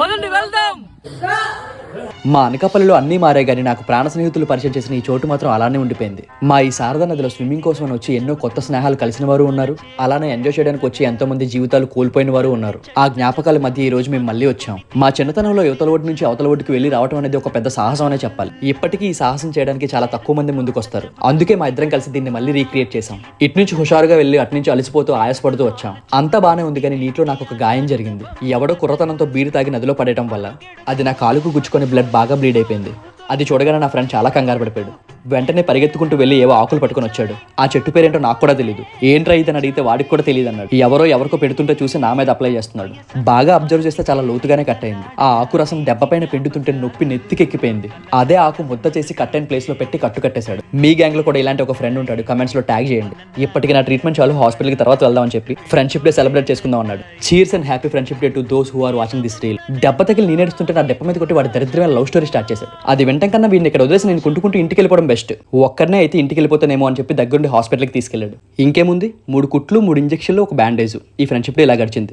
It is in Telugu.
పదండి వెళ్దాం. మా అనకాపల్లిలో అన్నీ మారాయి కానీ నాకు ప్రాణ స్నేహితులు పరిచయం చేసిన ఈ చోటు మాత్రం అలానే ఉండిపోయింది. మా ఈ శారదా నదిలో స్విమ్మింగ్ కోసం వచ్చి ఎన్నో కొత్త స్నేహాలు కలిసిన వారు ఉన్నారు. అలానే ఎంజాయ్ చేయడానికి వచ్చి ఎంతో మంది జీవితాలు కోల్పోయిన వారు ఉన్నారు. ఆ జ్ఞాపకాల మధ్య ఈ రోజు మేము మళ్ళీ వచ్చాం. మా చిన్నతనంలో యువతల ఒడ్డు నుంచి అవతల ఒడ్డుకి వెళ్ళి రావడం అనేది ఒక పెద్ద సాహసం అనే చెప్పాలి. ఇప్పటికీ ఈ సాహసం చేయడానికి చాలా తక్కువ మంది ముందుకు వస్తారు అందుకే మా ఇద్దరం కలిసి దీన్ని మళ్ళీ రీక్రియేట్ చేశాం. ఇటు నుంచి హుషారుగా వెళ్ళి అటు నుంచి అలసిపోతూ ఆయాసపడుతూ వచ్చాం. అంతా బాగానే ఉంది కానీ నీటిలో నాకు ఒక గాయం జరిగింది. ఎవడో కుర్రతనంతో బీరు తాగి నదిలో పడేయడం వల్ల. అది నా కాలుకు గుచ్చుకొని బ్లడ్ బాగా బ్లీడ్ అయిపోయింది. అది చూడగానే నా ఫ్రెండ్ చాలా కంగారు పడిపోయాడు. వెంటనే పరిగెత్తుకుంటూ వెళ్ళి ఏవో ఆకులు పట్టుకొని వచ్చాడు. ఆ చెట్టు పేరేంటో నాకు కూడా తెలియదు ఏంట్రా ఇది అని అడిగితే వాడికి కూడా తెలియదు అన్నాడు ఎవరో ఎవరికో పెడుతుంటే చూసి నా మీద అప్లై చేస్తున్నాడు. బాగా అబ్జర్వ్ చేస్తే చాలా లోతుగానే కట్ అయింది. ఆ ఆకు రసం దెబ్బ పైన పిండుతుంటే నొప్పి నెత్తికెక్కిపోయింది అదే ఆకు ముద్ద చేసి కట్ అయిన ప్లేస్లో పెట్టి కట్టు కట్టేశాడు. మీ గ్యాంగ్లో కూడా ఇలాంటి ఒక ఫ్రెండ్ ఉంటాడు. కమెంట్స్లో ట్యాగ్ చేయండి. ఇప్పటికి నా ట్రీట్మెంట్ చాలు. హాస్పిటల్కి తర్వాత వెళ్దామని చెప్పి ఫ్రెండ్షిప్ డే సెలబ్రేట్ చేసుకుందాం అన్నాడు. Cheers and happy friendship day to those who are watching this reel దెబ్బ తగిలి నేనేడుస్తుంటే నా దెబ్బ మీద కొట్టి వాడి దరిద్రమైన లవ్ స్టోరీ స్టార్ట్ చేశాడు. అది వెంటనే కన్నా వీడిని ఇక్కడ వదిలేసి నేను కుంటుకుంటూ ఇంటికి వెళ్ళిపోవడం బెస్ట్. ఒక్కడనే అయితే ఇంటికి వెళ్ళిపోతానేమో అని చెప్పి దగ్గరుండి హాస్పిటల్కి తీసుకెళ్ళాడు ఇంకేముంది? మూడు కుట్లు మూడు ఇంజక్షన్లు ఒక బ్యాండేజ్. ఈ ఫ్రెండ్షిప్ ఇలా గడిచింది.